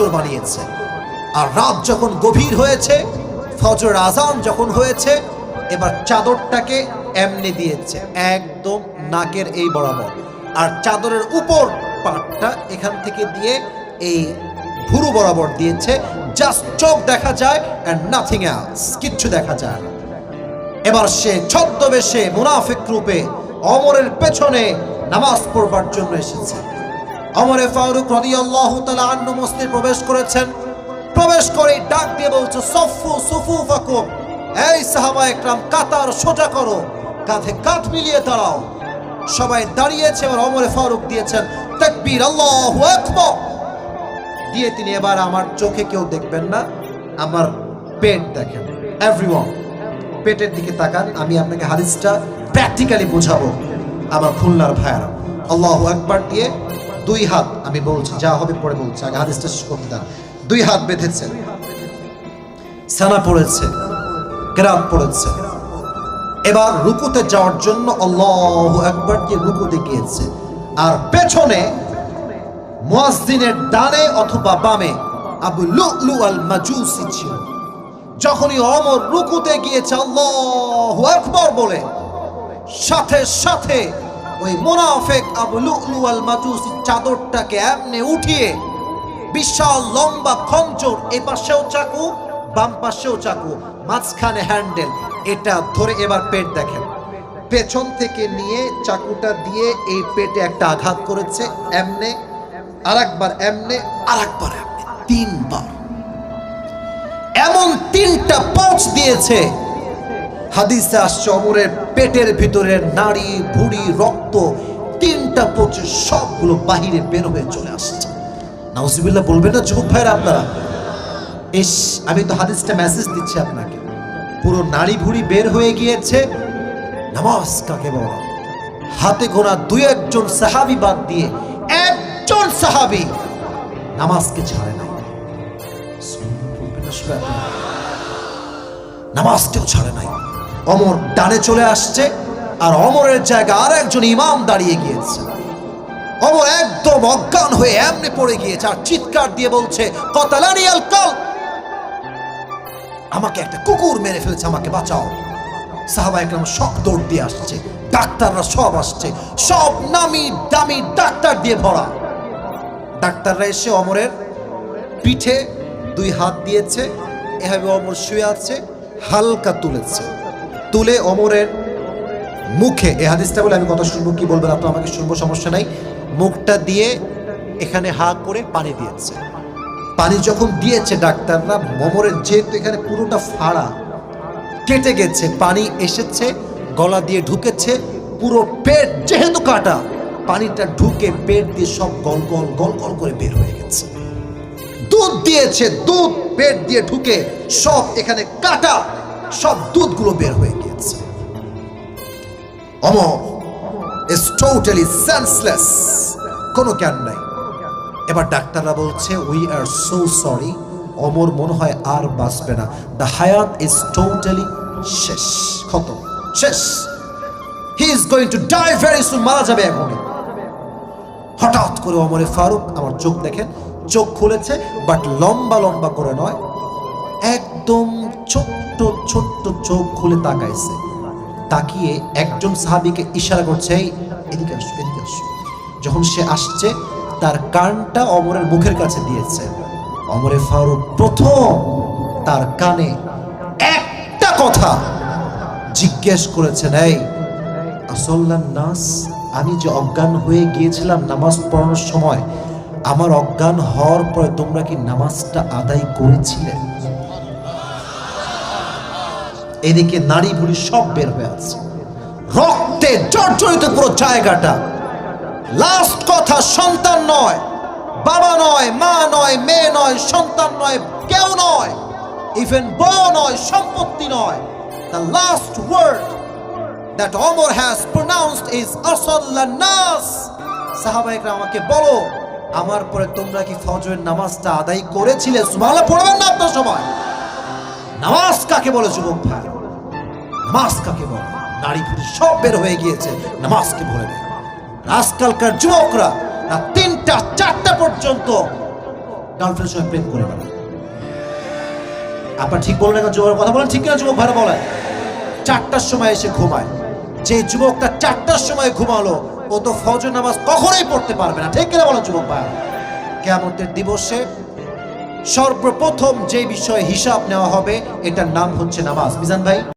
ফজর বানিয়েছে। আর রাত যখন গভীর হয়েছে ফজর আজান যখন হয়েছে, এবার চাদরটাকে এমনি দিয়েছে, একদম নাকের এই বরাবর। আর চাদরের উপর পাটটা এখান থেকে দিয়ে এই ভুরু বরাবর দিয়েছে। জাস্ট চোখ দেখা যায় অ্যান্ড নাথিং এলস কিচ্ছু দেখা যায় এবার সে ছদ্মবেশে মুনাফিক রূপে অমরের পেছনে নামাজ পড়বার জন্য এসেছে। অমরে ফারুক রাদিয়াল্লাহু তাআলা আন্নু মসজিদে প্রবেশ করেছেন। প্রবেশ করে ডাক দিয়ে বলছে, সফু সুফু ফাকুম এই সাহাবা একরাম, কাতার সোজা করো। কাঁধে কাঁধ মিলিয়ে দাঁড়াও। সবাই দাঁড়িয়েছে, এবার অমরে ফারুক দিয়েছেন, তাকবীর, আল্লাহু আকবার। দিয়ে তিনি এবার আমার চোখে কেউ দেখবেন না, আমার পেট দেখেন। এভরিওয়ান পেটের দিকে তাকান, আমি আপনাকে হাদিসটা প্র্যাকটিক্যালি বোঝাবো, আমার খুলনার ভাইয়ারা। আল্লাহু একবার দিয়ে দুই হাত আমি বলছি, যা হবে পরে বলছি, আগে হাদিসটা শেষ করতে দেন। দুই হাত বেঁধেছে, সানা পড়েছে গ্রাম পড়েছে। এবার রুকুতে যাওয়ার জন্য আল্লাহু একবার দিয়ে রুকুতে গিয়েছে আর পেছনে মুয়াজ্জিনের ডানে অথবা বামে আবু লুলু আল মাজুসি ছিল। যখনই অমর রুকুতে গিয়েছে আল্লাহু আকবার বলে, সাথে সাথে ওই মোনাফেক আবু লুলু আল মাজুসি চাদরটাকে এমনি উঠিয়ে বিশাল লম্বা খঞ্জর এ পাশেও চাকু, বাম পাশেও চাকু, মাঝখানে হ্যান্ডেল। এটা ধরে এবার পেট দেখেন। পেছন থেকে নিয়ে চাকুটা দিয়ে এই পেটে একটা আঘাত করেছে, এমনে, আরেকবার এমনে আরেকবার এমনে, তিনবার। এমন তিনটা পৌঁছ দিয়েছে হাদিসে আসছে, অমরের পেটের ভিতরে নাড়ি, ভুড়ি, রক্ত, তিনটা পচে সবগুলো বাহিরে বের হয়ে চলে আসছে। নাউজিবিল্লাহ, বলবেন না যুবক ভাইরা আপনারা? ইস, আমি তো হাদিসটা মেসেজ দিচ্ছি আপনাকে। পুরো নাড়ি, ভুড়ি বের হয়ে গিয়েছে। নামাজ কাকে বলা? হাতে গোনা দুই একজন সাহাবি বাদ দিয়ে একজন সাহাবি নামাজকে ছাড়ে নাই। নামাজকেও ছাড়ে নাই। অমর ডানে চলে আসছে, আর অমরের জায়গা আর একজন ইমাম দাঁড়িয়ে গিয়েছে। অমর একদম অজ্ঞান হয়ে এমনি পড়ে গিয়েছে আর চিৎকার দিয়ে বলছে, কতালানি আল কাল আমাকে একটা কুকুর মেরে ফেলেছে, আমাকে বাঁচাও। সাহাবা একরাম সব দৌড় দিয়ে আসছে, ডাক্তাররা সব আসছে, সব নামি দামি ডাক্তার দিয়ে ভরা। ডাক্তাররা এসে অমরের পিঠে দুই হাত দিয়েছে, এভাবে অমর শুয়ে আছে, হালকা তুলেছে। তুলে অমরের মুখে। এ হাদিসটা বলে আমি কথা শুনব, কি বলবেন আপনার? আমাকে শুনব, সমস্যা নাই। মুখটা দিয়ে এখানে হা করে পানি দিয়েছে। পানি যখন দিয়েছে ডাক্তাররা মমরের যেহেতু এখানে পুরোটা ফাড়া কেটে গেছে, পানি এসেছে, গলা দিয়ে ঢুকেছে, পুরো পেট যেহেতু কাটা, পানিটা ঢুকে পেট দিয়ে সব গল গল গল গল করে বের হয়ে গেছে। দুধ দিয়েছে, দুধ পেট দিয়ে ঢুকে সব এখানে কাটা। সব দুধগুলো বের হয়ে গিয়েছে। অমর ইজ টোটালি সেন্সলেস কোনো জ্ঞান নাই। এবার ডাক্তাররা বলছে we are so sorry Amar মনে হয় আর বাঁচবে না। দ্য হায়াত ইজ টোটালি শেষ, খতম, শেষ। He is going to die very soon মারা যাবে এখনই হঠাৎ করে অমরে ফারুক, আমার চোখ দেখেন, চোখ খুলেছে বাট লম্বা লম্বা করে নয়, একদম ছোট্ট ছোট্ট চোখ খুলে তাকাইছে। তাকিয়ে একজন সাহাবীকে ইশারা করছে এদিকে আসো এদিকে আসো। যখন সে আসছে, তার কানটা অমরের মুখের কাছে দিয়েছে। অমরে ফারুক প্রথম তার কানে একটা কথা জিজ্ঞেস করেছেন, এই, আসল্লান নাস, আমি যে অজ্ঞান হয়ে গিয়েছিলাম নামাজ পড়ানোর সময়, আমার অজ্ঞান হওয়ার পরে তোমরা কি নামাজটা আদায় করেছিলে? এদিকে নারী বুড়ি সব বের হয়ে আছে। রক্তে জর্জরিত পুরো জায়গাটা। লাস্ট কথা, সন্তান নয়। বাবা নয়, মা নয়, মেয়ে নয়, সন্তান নয়, কেউ নয়। ইভেন বউ নয়, সম্পত্তি নয়। The last word that has pronounced is আসাল্লাহ নাস সাহাবাইকরা আমাকে বলো, আমার পরে তোমরা কি ফজরের নামাজটা আদায় করেছিলে? সুবহানাল্লাহ, পড়বেন না আপনার সময়। নামাজ কাকে বলে, যুবক ভাই? নামাজ কাকে বলে? নারী পুরুষ সব বের হয়ে গিয়েছে, নামাজকে বলে আজকালকার যুবকরা রাত তিনটা, চারটা পর্যন্ত গার্লফ্রেন্ডের সঙ্গে প্রেম করে বেড়ায়। আপনার ঠিক বললেন না যুবক কথা বলেন, ঠিক কিনা যুবক ভাইরা বলেন? চারটার সময় এসে ঘুমায়। যে যুবকটা চারটার সময় ঘুমালো, ও তো ফজর নামাজ কখনোই পড়তে পারবে না। ঠিক কিনা বলেন, যুবক ভাই কেমন দিবসে সর্বপ্রথম যে বিষয়ে হিসাব নেওয়া হবে এটার নাম হচ্ছে নামাজ। মিজান ভাই?